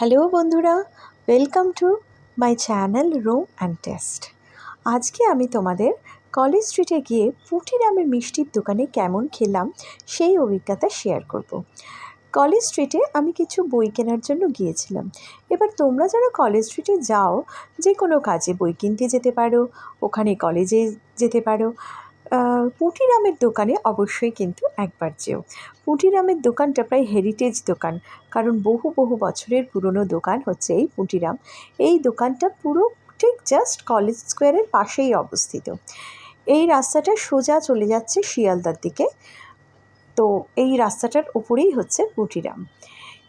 Hello বন্ধুরা welcome to my channel row and test আজকে আমি তোমাদের কলেজ স্ট্রিটে গিয়ে পুটিরামের মিষ্টির দোকানে কেমন খেলাম সেই অভিজ্ঞতা শেয়ার করব। কলেজ স্ট্রিটে আমি কিছু বই কেনার জন্য গিয়েছিলাম। এবার তোমরা যারা কলেজ স্ট্রিটে যাও যে কোনো কাজে বই কিনতে যেতে পারো, ওখানে কলেজে যেতে পারো। পুঁটিরামের দোকানে অবশ্যই কিন্তু একবার যেও। পুঁটিরামের দোকানটা প্রায় হেরিটেজ দোকান, কারণ বহু বহু বছরের পুরনো দোকান হচ্ছে এই পুঁটিরাম। এই দোকানটা পুরো ঠিক জাস্ট কলেজ স্কোয়ারের পাশেই অবস্থিত। এই রাস্তাটা সোজা চলে যাচ্ছে শিয়ালদার দিকে। তো এই রাস্তাটার উপরেই হচ্ছে পুঁটিরাম।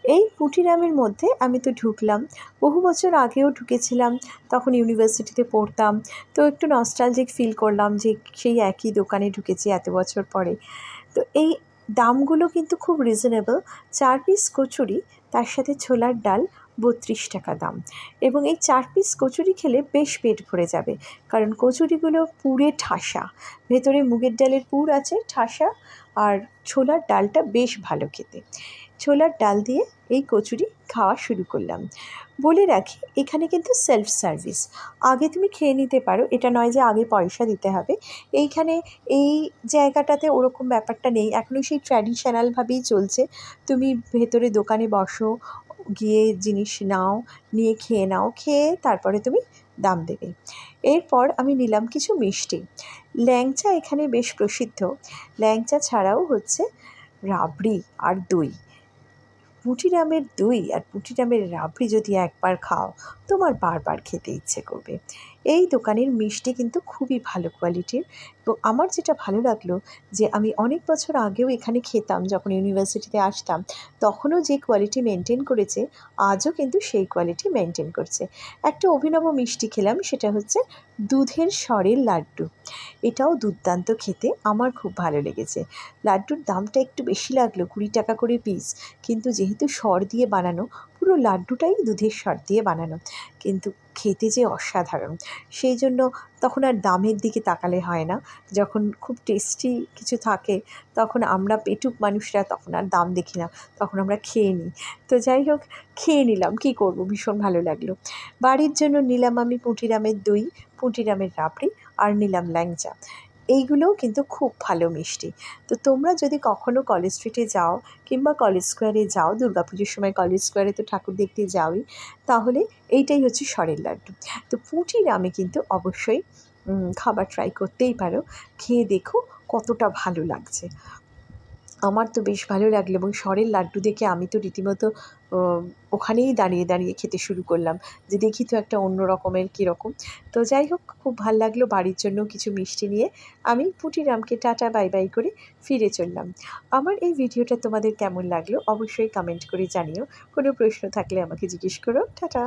এই পুঁটিরামের মধ্যে আমি তো ঢুকলাম। বহু বছর আগেও ঢুকেছিলাম, তখন ইউনিভার্সিটিতে পড়তাম। তো একটু নস্টালজিক ফিল করলাম যে সেই একই দোকানে ঢুকেছি এত বছর পরে। তো এই দামগুলো কিন্তু খুব রিজনেবল চার পিস কচুরি, তার সাথে ছোলার ডাল, বত্রিশ টাকা দাম। এবং এই চার পিস কচুরি খেলে বেশ পেট ভরে যাবে। কারণ কচুরিগুলো পুরে ঠাসা। ভেতরে মুগের ডালের পুর আছে, ঠাসা। আর ছোলার ডালটা বেশ ভালো খেতে। ছোলার ডাল দিয়ে এই কচুরি খাওয়া শুরু করলাম। বলে রাখি, এখানে কিন্তু সেলফ সার্ভিস আগে তুমি খেয়ে নিতে পারো, এটা নয় যে আগে পয়সা দিতে হবে। এইখানে এই জায়গাটাতে ওরকম ব্যাপারটা নেই। এখনও সেই ট্র্যাডিশনালভাবেই চলছে। তুমি ভেতরে দোকানে বসো, গিয়ে জিনিস নাও, নিয়ে খেয়ে নাও, খেয়ে তারপরে তুমি দাম দেবে। এরপর আমি নিলাম কিছু মিষ্টি। ল্যাংচা এখানে বেশ প্রসিদ্ধ। ল্যাংচা ছাড়াও হচ্ছে রাবড়ি আর দই। পুঁটিরামের দই আর পুটিরামের রাবড়ি যদি একবার খাও তোমার বারবার খেতে ইচ্ছে করবে। এই দোকানের মিষ্টি কিন্তু খুবই ভালো কোয়ালিটির এবং আমার যেটা ভালো লাগল যে আমি অনেক বছর আগেও এখানে খেতাম, যখন ইউনিভার্সিটিতে আসতাম, তখনও যে কোয়ালিটি মেনটেন করেছে, আজও কিন্তু সেই কোয়ালিটি মেনটেন করছে। একটা অভিনব মিষ্টি খেলাম, সেটা হচ্ছে দুধের স্বরের লাড্ডু। এটাও দুর্দান্ত খেতে আমার খুব ভালো লেগেছে। লাড্ডুর দামটা একটু বেশি লাগল, কুড়ি টাকা করে পিস কিন্তু যেহেতু স্বর দিয়ে বানানো পুরো লাড্ডুটাই দুধের স্বর দিয়ে বানানো। কিন্তু খেতে যে অসাধারণ। সেই জন্য তখন আর দামের দিকে তাকালে হয় না। যখন খুব টেস্টি কিছু থাকে, তখন আমরা পেটুক মানুষরা তখন আর দাম দেখি না। তখন আমরা খেয়ে নিই। তো যাই হোক, খেয়ে নিলাম। কী করব? ভীষণ ভালো লাগল। বাড়ির জন্য নিলাম আমি পুঁটিরামের দই, পুঁটিরামের রাবড়ি আর নিলাম ল্যাংচা। এইগুলোও কিন্তু খুব ভালো মিষ্টি। তো তোমরা যদি কখনও কলেজ স্ট্রিটে যাও কিংবা কলেজ স্কোয়ারে যাও, দুর্গাপুজোর সময় কলেজ স্কোয়ারে তো ঠাকুর দেখতে যাওই, তাহলে এইটাই হচ্ছে সরের লাড্ডু। তো পুঁটির আমি কিন্তু অবশ্যই খাবার ট্রাই করতেই পারো, খেয়ে দেখো কতটা ভালো লাগছে। আমার তো বেশ ভালো লাগল এবং স্বরের লাড্ডু দেখে আমি তো রীতিমতো ওখানেই দাঁড়িয়ে দাঁড়িয়ে খেতে শুরু করলাম যে দেখি তো একটা অন্য রকমের কীরকম। তো যাই হোক, খুব ভালো লাগল বাড়ির জন্য কিছু মিষ্টি নিয়ে। আমি পুটিরামকে টাটা, বাই বাই করে ফিরে চললাম। আমার এই ভিডিওটা তোমাদের কেমন লাগল অবশ্যই কমেন্ট করে জানিও। কোনো প্রশ্ন থাকলে আমাকে জিজ্ঞেস করো। টাটা!